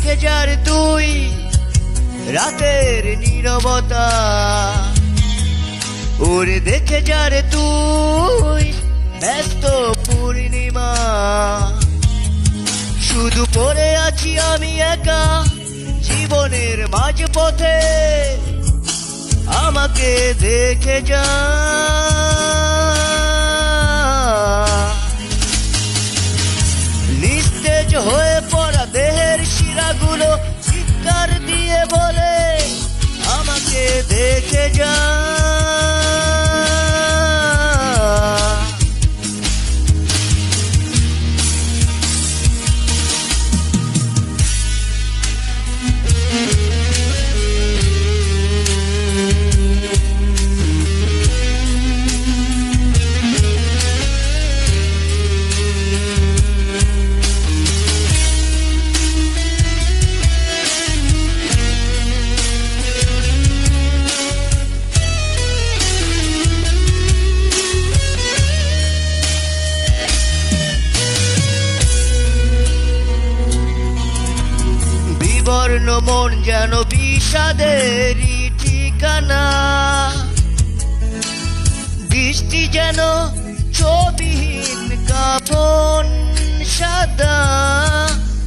দেখে যার তুই রাতের নীরবতা। ওরে দেখে যার তুই ব্যস্ত পূর্ণিমা। শুধু পড়ে আছি আমি একা জীবনের মাঝ পথে আমাকে দেখে যা বিবর্ণ মন যেন বিষাদেরই ঠিকানা। বৃষ্টি যেন ছবিহীন কাপন সাদা।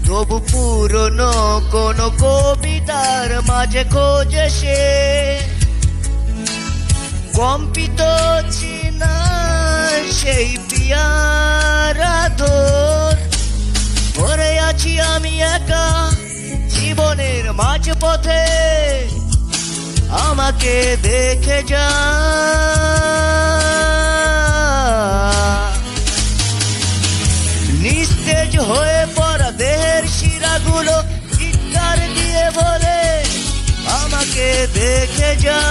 তবু পুরনো কোন কবিতার মাঝে খোঁজে সে। কম্পিত চিনা মাঝ পথে আমাকে দেখে যা। নিস্তেজ হয়ে পড়া দেহের শিরাগুলো চিৎকার দিয়ে বলে, আমাকে দেখে যা।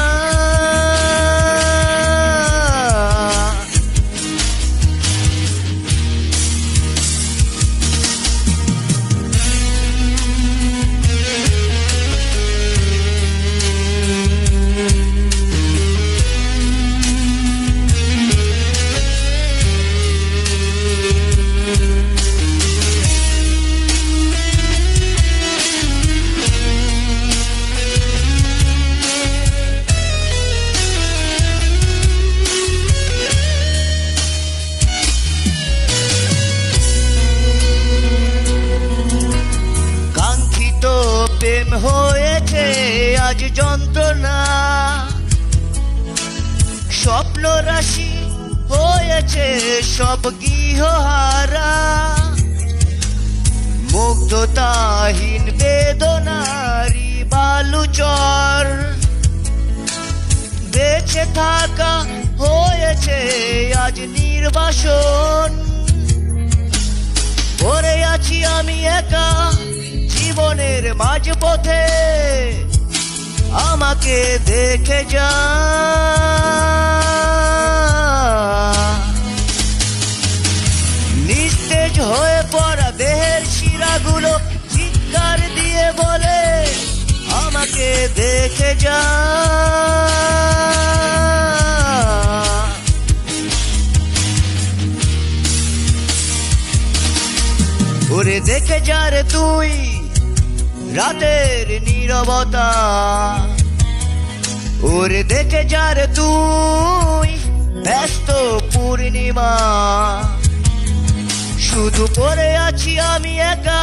হয়েছে আজ যন্ত্রণা। স্বপ্ন রাশি হয়েছে সব গৃহহারা। মুগ্ধতাহীন বেদনারি বালুচর। বেঁচে থাকা হয়েছে আজ নির্বাসন। পড়ে আছি আমি একা জীবনের মাঝ পথে আমাকে দেখে যা। নিস্তেজ হয়ে পড়া দেহের শিরাগুলো চিৎকার দিয়ে বলে, আমাকে দেখে যা। দেখে যা রে তুই। রাতের নীরবতা। ওরে দেখে যার তুই ব্যস্ত পূর্ণিমা। শুধু পড়ে আছি আমি একা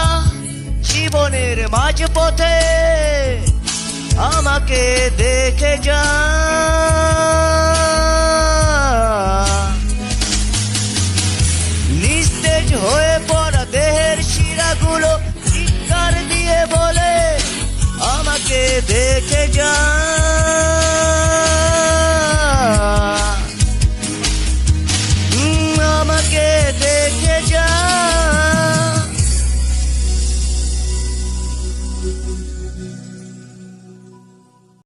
জীবনের মাঝ পথে আমাকে দেখে যা দেখে যা